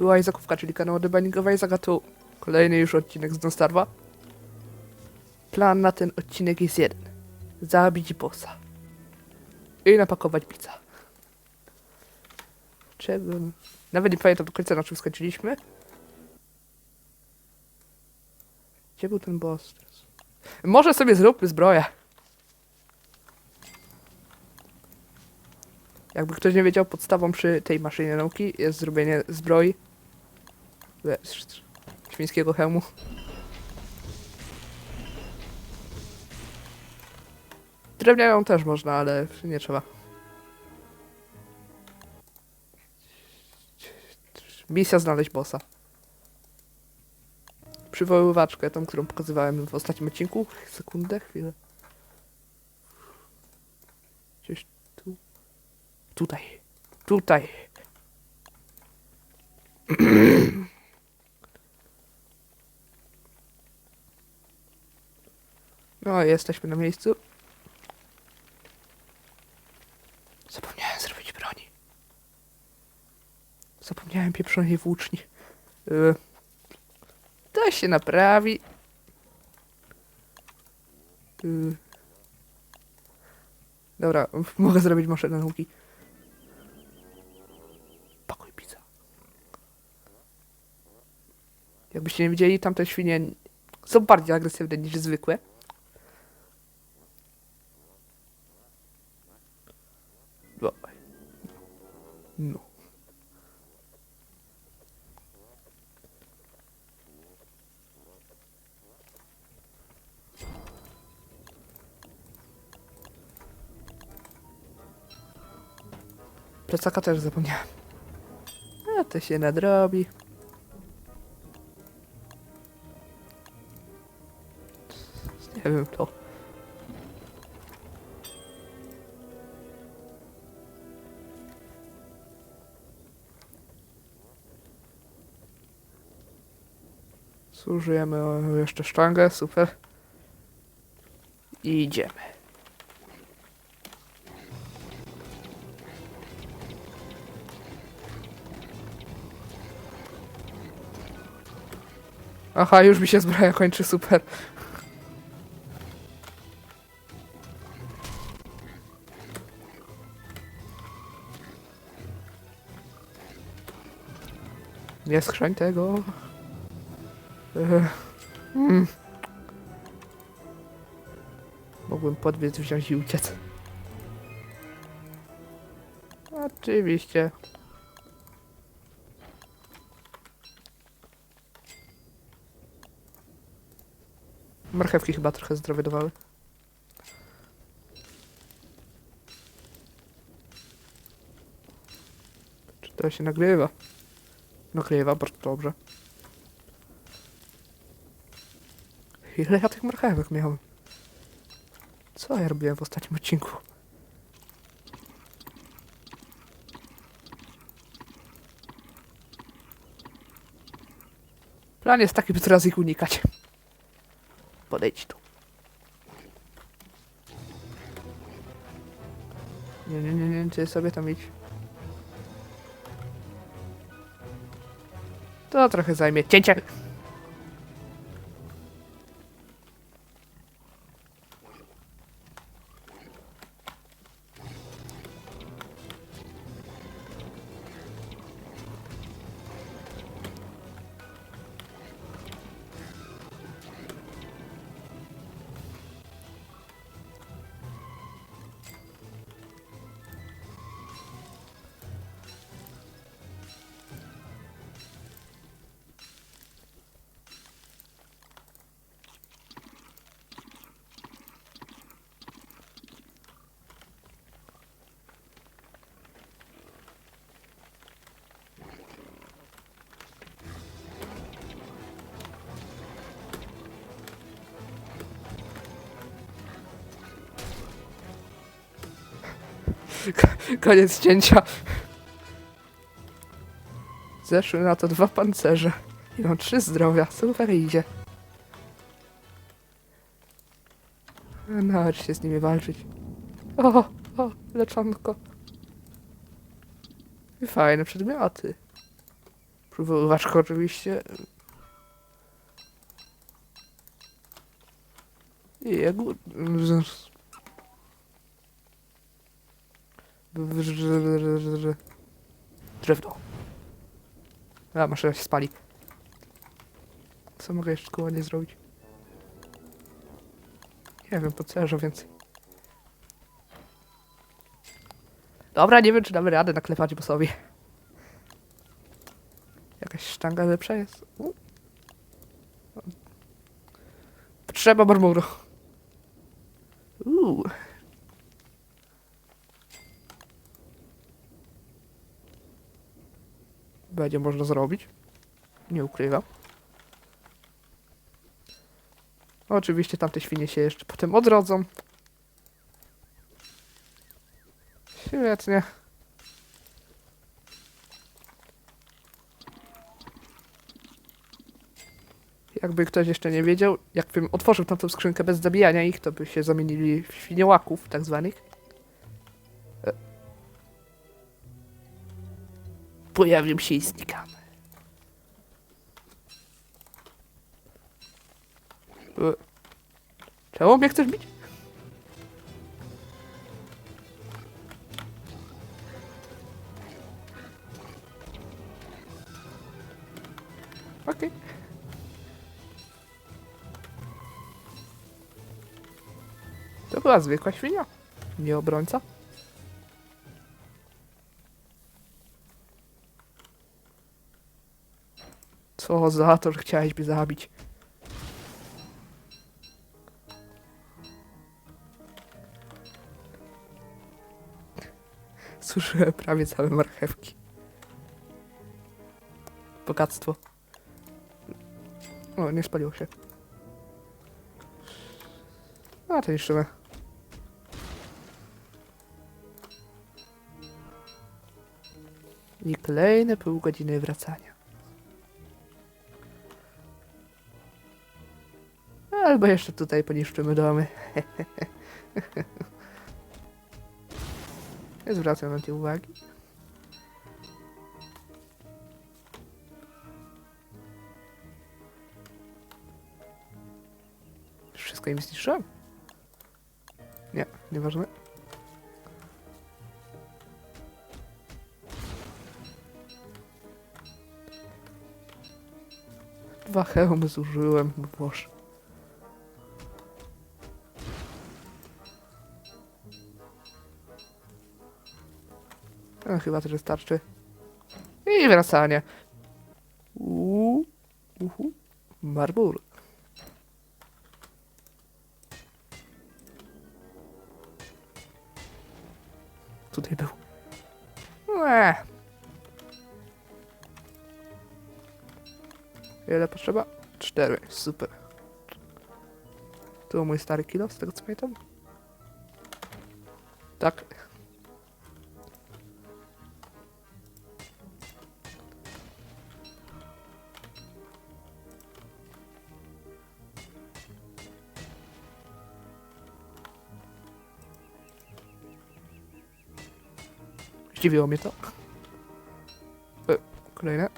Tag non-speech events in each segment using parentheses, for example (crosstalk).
Tu Izakówka, czyli kanał Debaningowa Izaka, tu kolejny już odcinek z Dostarwa. Plan na ten odcinek jest jeden. Zabić bossa. I napakować pizza. Czego? Nawet nie pamiętam do końca na czym skończyliśmy. Gdzie był ten boss? Może sobie zróbmy zbroję. Jakby ktoś nie wiedział, podstawą przy tej maszynie nauki jest zrobienie zbroi. Bez świńskiego hełmu. Drewnianą też można, ale nie trzeba. Misja znaleźć bossa. Przywoływaczkę, tą, którą pokazywałem w ostatnim odcinku. Sekundę, chwilę. Gdzieś tu. Tutaj. Tutaj. (clears throat) No, jesteśmy na miejscu. Zapomniałem zrobić broni. Zapomniałem pieprzonej włóczni. Yy. To się naprawi. Yy. Dobra, mogę zrobić maszynę nauki. Pakuj pizza. Jakbyście nie widzieli, tamte świnie są bardziej agresywne niż zwykłe. No. Plecaka też zapomniałem. A to się nadrobi. Nie wiem to. Zużyjemy jeszcze sztangę, super. I idziemy. Aha, już mi się zbroja kończy, super. Nie skrzań tego. Mm. Mogłem podbiec, wziąć i uciec. Oczywiście. Marchewki chyba trochę zdrowie dawały. Czy to się nagrywa? Nagrywa bardzo dobrze. Ile ja tych marchewek miałem? Co ja robiłem w ostatnim odcinku? Plan jest taki, by teraz ich unikać. Podejdź tu. Nie, nie, nie, nie, ty sobie tam idź. To trochę zajmie. Cięcie! (laughs) Koniec cięcia. Zeszły na to dwa pancerze. I mam trzy zdrowia. Super idzie. Naucz się z nimi walczyć. O, o, leczonko. I fajne przedmioty. Przywoływaczka oczywiście. I jagód... Drewno. A, maszyna się spali. Co mogę jeszcze koło nie zrobić? Nie wiem, po co ja więcej. Dobra, nie wiem, czy damy radę naklepać bossowi. Jakaś sztanga lepsza jest? U. Potrzeba marmuru. Uuu. Będzie można zrobić. Nie ukrywam. Oczywiście tamte świnie się jeszcze potem odrodzą. Świetnie. Jakby ktoś jeszcze nie wiedział, jakbym otworzył tamtą skrzynkę bez zabijania ich, to by się zamienili w świniełaków tak zwanych. Pojawił się i znikamy. E. Czemu mnie chcesz bić? Okej. To była zwykła świnia. Nie obrońca. Co za to, że chciałeś mnie zabić. Suszyłem prawie całe marchewki. Bogactwo. O, nie spaliło się. A, to niszczymy. I kolejne pół godziny wracania. Albo jeszcze tutaj poniszczymy domy. (laughs) Nie zwracam na tej uwagi. Wszystko im zniszczyłem? Nie, nieważne. Dwa hełmy zużyłem, boże. No, chyba też wystarczy. I wracanie. Uuu, uhu, marmur. Tutaj był. Eee. Ile potrzeba? Cztery, super. Tu mój stary kilo, z tego co pamiętam. Tak. Zdziwiło mnie to. E, Kolejne.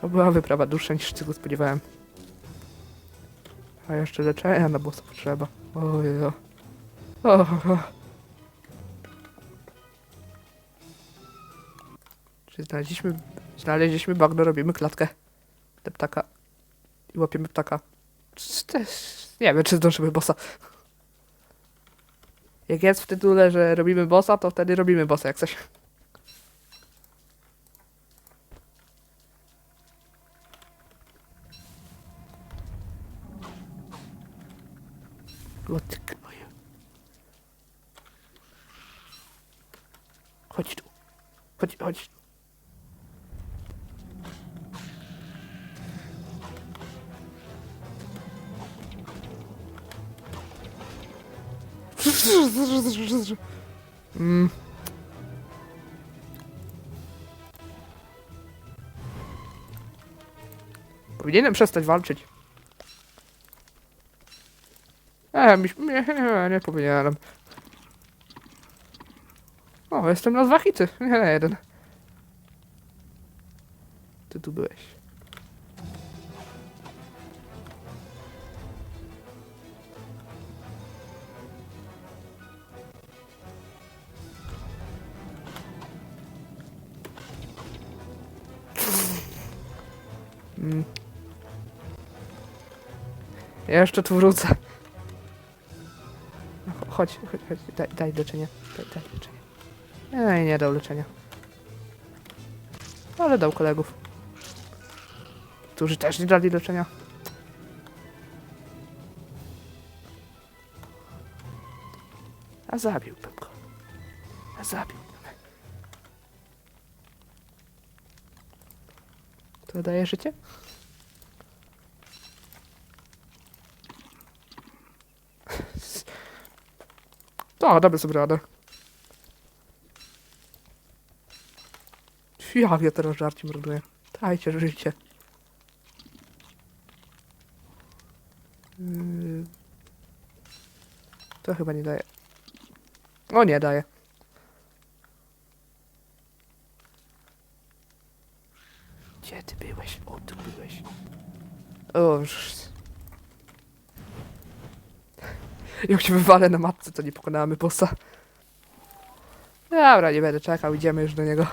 To była wyprawa dłuższa niż się spodziewałem. A jeszcze leczenia na bossa potrzeba. Ojo. O, o. Czy znaleźliśmy... Znaleźliśmy bagno, robimy klatkę. Te ptaka. I łapiemy ptaka. Nie wiem, czy zdążymy bossa. Jak jest w tytule, że robimy bossa, to wtedy robimy bossa jak coś. O ty gnoju. Chodź tu. Chodź, chodź. Mm. Powinienem przestać walczyć. E, myś, nie, nie, nie powinienem. O, jestem na dwa hity. Nie, jeden. Ty tu byłeś. Mm. Ja jeszcze tu wrócę. No, cho- Chodź, chodź, chodź, daj, daj leczenie. Daj, daj leczenie. Ej, nie dał leczenia. Ale dał kolegów. Którzy też nie dali leczenia. A zabiłbym go. A zabiłbym. To daje życie? To, damy sobie radę. Jak ja teraz żarcie morduję. Dajcie życie. Yy. To chyba nie daje. O nie daje. Gdzie ty byłeś? O, tu byłeś. O, już. Jak się wywalę na matce, to nie pokonamy bossa. Dobra, nie będę czekał, idziemy już do niego.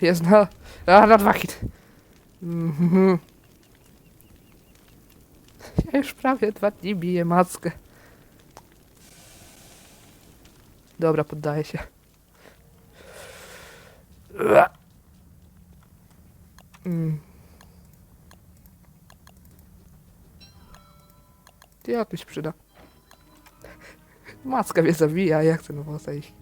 Jest na... A, na. Mhm. Ja już prawie dwa dni biję mackę. Dobra, poddaję się. Mm. Jak się przyda? Macka mnie zabija, a ja chcę na bossa iść.